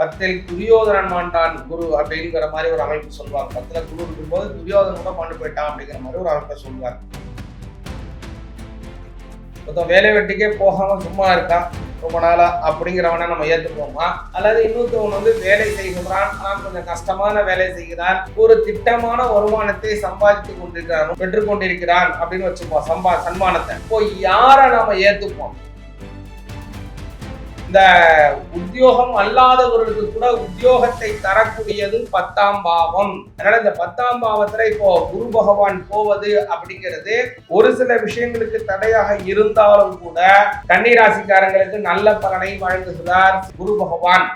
பத்தில் துரியோதனன் மாண்டான் குரு அப்படிங்கிற மாதிரி ஒரு அமைப்பு சொல்லுவாங்க பத்தில் குரு இருக்கும்போது துரியோதனன் கூட பாண்டு போயிட்டான் அப்படிங்கிற மாதிரி ஒரு அமைப்பை சொல்லுவாங்க மொத்தம் வேலை வெட்டிக்கே போகாம சும்மா இருக்கான் ரொம்ப நாளா அப்படிங்கிறவனை நம்ம ஏற்றுப்போமா அல்லது இன்னொருத்தவன் வந்து வேலை செய்கிறான் ஆனால் கொஞ்சம் கஷ்டமான வேலை செய்கிறான் ஒரு திட்டமான வருமானத்தை சம்பாதித்து கொண்டிருக்கிறான் பெற்றுக்கொண்டிருக்கிறான் அப்படின்னு வச்சுப்போம் சம்பா சன்மானத்தை. இப்போ யாரை நாம ஏற்றுப்போம் இந்த உத்தியோகம் அல்லாதவர்களுக்கு கூட உத்தியோகத்தை தரக்கூடியது பத்தாம் பாவம். அதனால இந்த பத்தாம் பாவத்துல இப்போ குரு பகவான் போவது அப்படிங்கிறது ஒரு சில விஷயங்களுக்கு தடையாக இருந்தாலும் கூட கன்னிராசிக்காரங்களுக்கு நல்ல பலனை வழங்குகிறார் குரு பகவான்.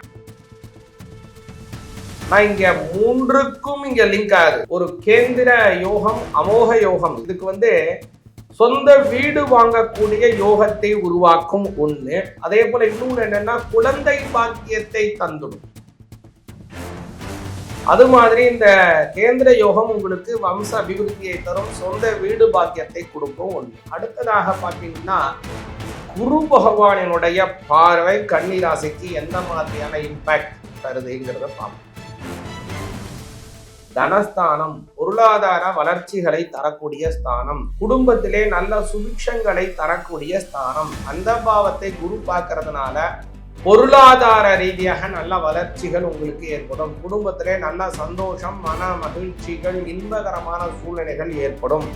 நான் இங்க மூன்றுக்கும் இங்க லிங்க் ஆகுது. ஒரு கேந்திர யோகம் அமோக யோகம். இதுக்கு வந்து சொந்த வீடு வாங்கக்கூடிய யோகத்தை உருவாக்கும் ஒண்ணு. அதே போல இன்னொன்று என்னன்னா குழந்தை பாக்கியத்தை தந்துடும். அது மாதிரி இந்த கேந்திர யோகம் உங்களுக்கு வம்ச அபிவிருத்தியை தரும் சொந்த வீடு பாக்கியத்தை கொடுக்கும் ஒண்ணு. அடுத்ததாக பார்த்தீங்கன்னா குரு பகவானினுடைய பார்வை கன்னிராசிக்கு எந்த மாதிரியான இம்பாக்ட் தருதுங்கிறத பார்ப்போம். தனஸ்தானம் பொருளாதார வளர்ச்சிகளை தரக்கூடிய ஸ்தானம். குடும்பத்திலே நல்ல சுபிக்ஷங்களை தரக்கூடிய ஸ்தானம். அந்த பாவத்தை குரு பார்க்கறதுனால பொருளாதார ரீதியாக நல்ல வளர்ச்சிகள் உங்களுக்கு ஏற்படும். குடும்பத்திலே நல்ல சந்தோஷம் மன மகிழ்ச்சிகள் இன்பகரமான சூழ்நிலைகள் ஏற்படும்.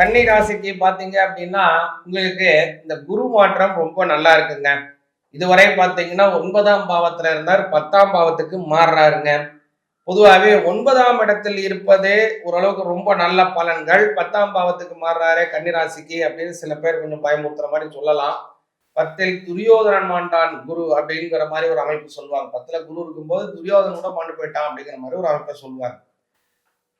கன்னி ராசிக்கு பார்த்தீங்க அப்படின்னா உங்களுக்கு இந்த குரு மாற்றம் ரொம்ப நல்லா இருக்குங்க. இதுவரை பார்த்தீங்கன்னா ஒன்பதாம் பாவத்துல இருந்தார். பத்தாம் பாவத்துக்கு மாறுறாருங்க. பொதுவாகவே ஒன்பதாம் இடத்தில் இருப்பதே ஓரளவுக்கு ரொம்ப நல்ல பலன்கள். பத்தாம் பாவத்துக்கு மாறுறாரு கன்னிராசிக்கு அப்படின்னு சில பேர் கொஞ்சம் பயமுறுத்துற மாதிரி சொல்லலாம். பத்தில் துரியோதனன் மாண்டான் குரு அப்படிங்கிற மாதிரி ஒரு அமைப்பு சொல்லுவாங்க. பத்துல குரு இருக்கும்போது துரியோதனன் கூட மாண்டு போயிட்டான் அப்படிங்கிற மாதிரி ஒரு அமைப்பை சொல்லுவாங்க.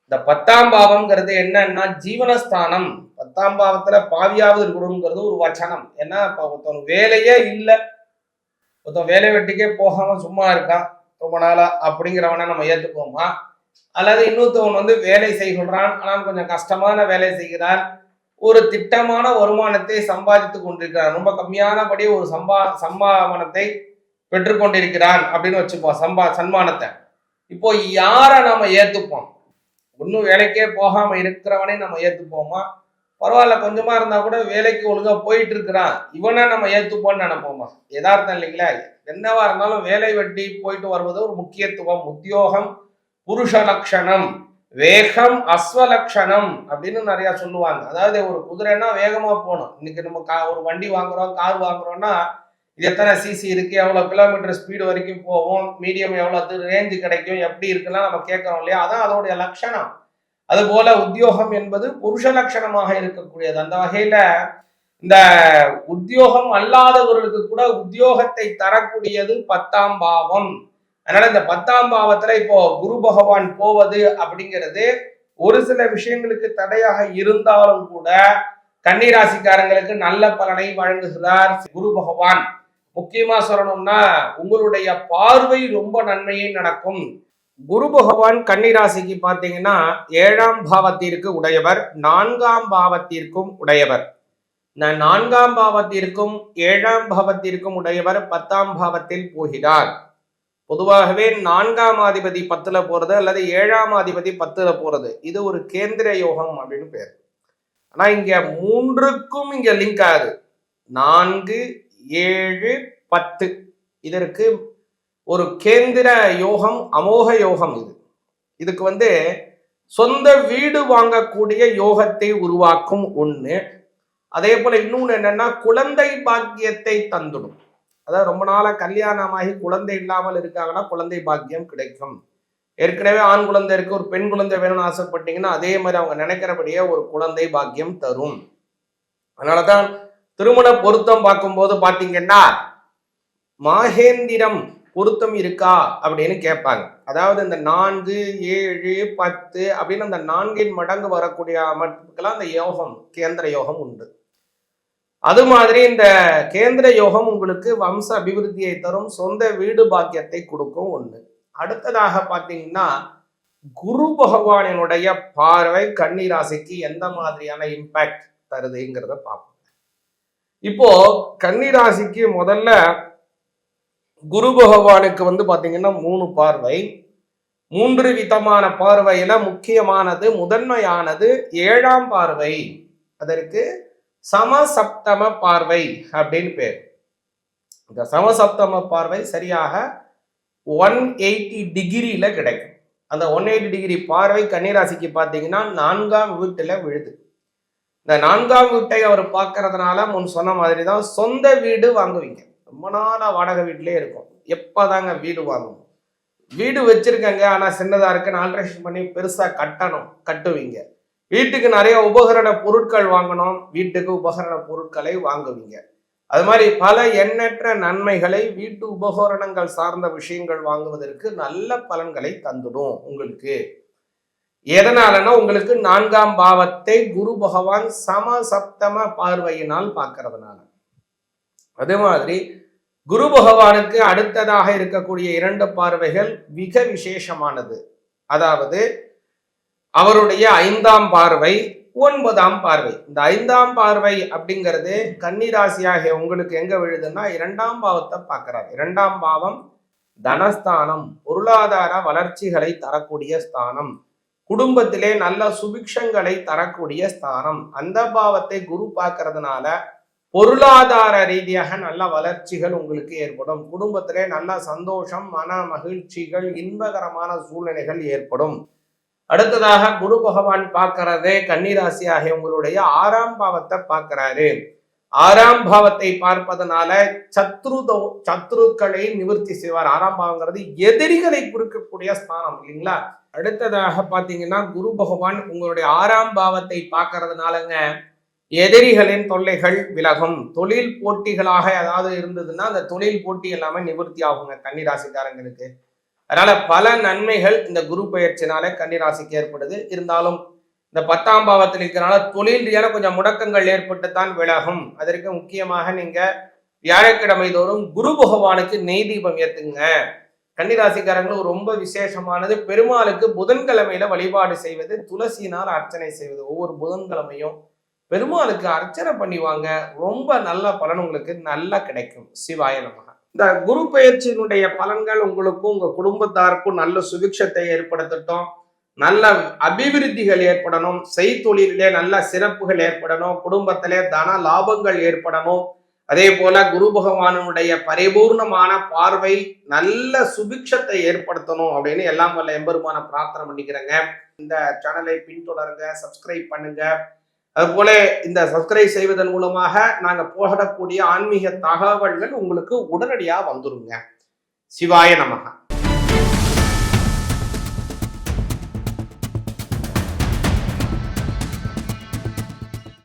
இந்த பத்தாம் பாவம்ங்கிறது என்னன்னா ஜீவனஸ்தானம். பத்தாம் பாவத்துல பாவியாவது இருக்கணுங்கிறது ஒரு வச்சனம். ஏன்னா இப்போ ஒருத்தவங்க வேலையே இல்லை ஒருத்தன் வேலை வெட்டிக்கே போகாம சும்மா இருக்கான் ரொம்ப நாளா அப்படிங்கிறவனை நம்ம ஏற்றுக்குவோமா அல்லது இன்னொருத்தவன் வந்து வேலை செய்கிறான் ஆனால் கொஞ்சம் கஷ்டமான வேலை செய்கிறான் ஒரு திட்டமான வருமானத்தை சம்பாதித்து கொண்டிருக்கிறான் ரொம்ப கம்மியானபடி ஒரு சம்பா சம்பாவனத்தை பெற்றுக்கொண்டிருக்கிறான் அப்படின்னு வச்சுப்போம் சம்பா சன்மானத்தை. இப்போ யாரை நாம ஏத்துப்போம்? ஒன்றும் வேலைக்கே போகாம இருக்கிறவனே நம்ம ஏத்துப்போமா? பரவாயில்ல கொஞ்சமா இருந்தா கூட வேலைக்கு ஒழுங்கா போயிட்டு இருக்கிறான். இவனை நம்ம ஏத்துப்போன்னு நினைப்போமா? யதார்த்தம் இல்லைங்களா? என்னவா இருந்தாலும் வேலை வெட்டி போயிட்டு வருவது ஒரு முக்கியத்துவம். உத்தியோகம் புருஷ லட்சணம் வேகம் அஸ்வலக்ஷணம் அப்படின்னு நிறைய சொல்லுவாங்க. அதாவது ஒரு குதிரைன்னா வேகமா போகணும். இன்னைக்கு நம்ம கா ஒரு வண்டி வாங்குறோம் கார் வாங்குறோம்னா இது எத்தனை சிசி இருக்கு எவ்வளவு கிலோமீட்டர் ஸ்பீடு வரைக்கும் போகும் மீடியம் எவ்வளவு ரேஞ்சு கிடைக்கும் எப்படி இருக்குலாம் நம்ம கேட்கறோம் இல்லையா? அதான் அதோடைய லட்சணம். அதுபோல உத்தியோகம் என்பது புருஷ லட்சணமாக இருக்கக்கூடியது. அந்த வகையில இந்த உத்தியோகம் அல்லாதவர்களுக்கு கூட உத்தியோகத்தை தரக்கூடியது பத்தாம் பாவம். அதனால இந்த பத்தாம் பாவத்துல இப்போ குரு பகவான் போவது அப்படிங்கிறது ஒரு சில விஷயங்களுக்கு தடையாக இருந்தாலும் கூட கன்னிராசிக்காரங்களுக்கு நல்ல பலனை வழங்குகிறார் குரு பகவான். முக்கியமா சொல்லணும்னா உங்களுடைய பார்வை ரொம்ப நன்மையை நடக்கும். குரு பகவான் கன்னிராசிக்கு பார்த்தீங்கன்னா ஏழாம் பாவத்திற்கு உடையவர் நான்காம் பாவத்திற்கும் உடையவர். நான்காம் பாவத்திற்கும் ஏழாம் பாவத்திற்கும் உடையவர் பத்தாம் பாவத்தில் போகிறார். பொதுவாகவே நான்காம் அதிபதி பத்துல போறது அல்லது ஏழாம் அதிபதி பத்துல போறது இது ஒரு கேந்திர யோகம் அப்படின்னு பேர். ஆனா இங்க மூன்றுக்கும் இங்க லிங்க் ஆகுது. நான்கு ஏழு பத்து. இதற்கு ஒரு கேந்திர யோகம் அமோக யோகம் இது. இதுக்கு வந்து சொந்த வீடு வாங்கக்கூடிய யோகத்தை உருவாக்கும் ஒண்ணு. அதே போல இன்னொன்று என்னன்னா குழந்தை பாக்கியத்தை தந்துடும். அதாவது ரொம்ப நாளாக கல்யாணமாகி குழந்தை இல்லாமல் இருக்காங்கன்னா குழந்தை பாக்கியம் கிடைக்கும். ஏற்கனவே ஆண் குழந்தை இருக்கு ஒரு பெண் குழந்தை வேணும்னு ஆசைப்பட்டீங்கன்னா அதே மாதிரி அவங்க நினைக்கிறபடியே ஒரு குழந்தை பாக்கியம் தரும். அதனாலதான் திருமண பொருத்தம் பார்க்கும்போது பார்த்தீங்கன்னா மாகேந்திரம் பொருத்தம் இருக்கா அப்படின்னு கேட்பாங்க. அதாவது இந்த நான்கு ஏழு பத்து அப்படின்னு அந்த நான்கின் மடங்கு வரக்கூடிய அமைப்புக்கெல்லாம் அந்த யோகம் கேந்திர யோகம் உண்டு. அது மாதிரி இந்த கேந்திர யோகம் உங்களுக்கு வம்ச அபிவிருத்தியை தரும் சொந்த வீடு பாக்கியத்தை கொடுக்கும் ஒண்ணு. அடுத்ததாக பார்த்தீங்கன்னா குரு பகவானினுடைய பார்வை கன்னி ராசிக்கு எந்த மாதிரியான இம்பாக்ட் தருதுங்கிறத பார்ப்போம். இப்போ கன்னிராசிக்கு முதல்ல குரு பகவானுக்கு வந்து பார்த்தீங்கன்னா மூணு பார்வை. மூன்று விதமான பார்வையில முக்கியமானது முதன்மையானது ஏழாம் பார்வை. அதற்கு சமசப்தம பார்வை அப்படின்னு பேர். இந்த சமசப்தம பார்வை சரியாக ஒன் எயிட்டி டிகிரியில கிடைக்கும். அந்த ஒன் எயிட்டி டிகிரி பார்வை கன்னிராசிக்கு பார்த்தீங்கன்னா நான்காம் வீட்டுல விழுது. இந்த நான்காம் வீட்டை அவர் பார்க்கறதுனால முன் சொன்ன மாதிரி தான் சொந்த வீடு வாங்குவீங்க. ரொம்ப நாளாக வாடகை வீட்டிலே இருக்கும். எப்போதாங்க வீடு வாங்கணும்? வீடு வச்சுருக்கங்க ஆனால் சின்னதாக இருக்கு. ஆல்ட்ரேஷன் பண்ணி பெருசாக கட்டணும் கட்டுவீங்க. வீட்டுக்கு நிறைய உபகரண பொருட்கள் வாங்கணும். வீட்டுக்கு உபகரண பொருட்களை வாங்குவீங்க. அது மாதிரி பல எண்ணற்ற நன்மைகளை வீட்டு உபகரணங்கள் சார்ந்த விஷயங்கள் வாங்குவதற்கு நல்ல பலன்களை தந்துடும் உங்களுக்கு. எதனாலன்னா உங்களுக்கு நான்காம் பாவத்தை குரு பகவான் சமசப்தம பார்வையினால் பார்க்கறதுனால. அதே மாதிரி குரு பகவானுக்கு அடுத்ததாக இருக்கக்கூடிய இரண்டு பார்வைகள் மிக விசேஷமானது. அதாவது அவருடைய ஐந்தாம் பார்வை ஒன்பதாம் பார்வை. இந்த ஐந்தாம் பார்வை அப்படிங்கிறது கன்னிராசியாகிய உங்களுக்கு எங்க விழுதுன்னா இரண்டாம் பாவத்தை பார்க்கிறார். இரண்டாம் பாவம் தனஸ்தானம் பொருளாதார வளர்ச்சிகளை தரக்கூடிய ஸ்தானம் குடும்பத்திலே நல்ல சுபிக்ஷங்களை தரக்கூடிய ஸ்தானம். அந்த பாவத்தை குரு பார்க்கறதுனால பொருளாதார ரீதியாக நல்ல வளர்ச்சிகள் உங்களுக்கு ஏற்படும். குடும்பத்திலே நல்ல சந்தோஷம் மன மகிழ்ச்சிகள் இன்பகரமான சூழ்நிலைகள் ஏற்படும். அடுத்ததாக குரு பகவான் பார்க்கறதே கன்னிராசி ஆகிய உங்களுடைய ஆறாம் பாவத்தை பார்க்கிறாரு. ஆறாம் பாவத்தை பார்ப்பதனால சத்ரு சத்ருக்களை நிவர்த்தி செய்வார். ஆறாம் பாவங்கிறது எதிரிகளை குறிக்கக்கூடிய ஸ்தானம் இல்லைங்களா? அடுத்ததாக பார்த்தீங்கன்னா குரு பகவான் உங்களுடைய ஆறாம் பாவத்தை பார்க்கறதுனாலங்க எதிரிகளின் தொல்லைகள் விலகும். தொழில் போட்டிகளாக ஏதாவது இருந்ததுன்னா அந்த தொழில் போட்டி எல்லாமே நிவர்த்தி ஆகுங்க கன்னிராசிக்காரங்களுக்கு. அதனால பல நன்மைகள் இந்த குரு பயிற்சினால கன்னிராசிக்கு ஏற்படுது. இருந்தாலும் இந்த பத்தாம் பாவத்தில் இருக்கிறனால தொழில் ரீதியான கொஞ்சம் முடக்கங்கள் ஏற்பட்டு தான் விலகும். அதற்கு முக்கியமாக நீங்க வியாழக்கிழமை தோறும் குரு பகவானுக்கு நெய் தீபம் ஏத்துங்க. கன்னிராசிக்காரங்களும் ரொம்ப விசேஷமானது. பெருமாளுக்கு புதன்கிழமையில வழிபாடு செய்வது துளசியினால் அர்ச்சனை செய்வது. ஒவ்வொரு புதன்கிழமையும் பெருமாளுக்கு அர்ச்சனை பண்ணிவாங்க ரொம்ப நல்ல பலன் உங்களுக்கு நல்லா கிடைக்கும். சிவாய நமக இந்த குரு பயிற்சியினுடைய பலன்கள் உங்களுக்கும் உங்க குடும்பத்தாருக்கும் நல்ல சுபிக்ஷத்தை ஏற்படுத்தட்டும். நல்ல அபிவிருத்திகள் ஏற்படணும். செய்தொழிலே நல்ல சிறப்புகள் ஏற்படணும். குடும்பத்திலே தன லாபங்கள் ஏற்படணும். அதே போல குரு பகவானுடைய பரிபூர்ணமான பார்வை நல்ல சுபிக்ஷத்தை ஏற்படுத்தணும் அப்படின்னு எல்லாம் வல்ல எம்பெருமான பிரார்த்தனை பண்ணிக்கிறேங்க. இந்த சேனலை பின்தொடருங்க சப்ஸ்கிரைப் பண்ணுங்க. அதுபோல இந்த சப்ஸ்கிரைப் செய்வதன் மூலமாக நாங்கள் போடக்கூடிய ஆன்மீக தகவல்கள் உங்களுக்கு உடனடியாக வந்துருங்க. சிவாய நமகா.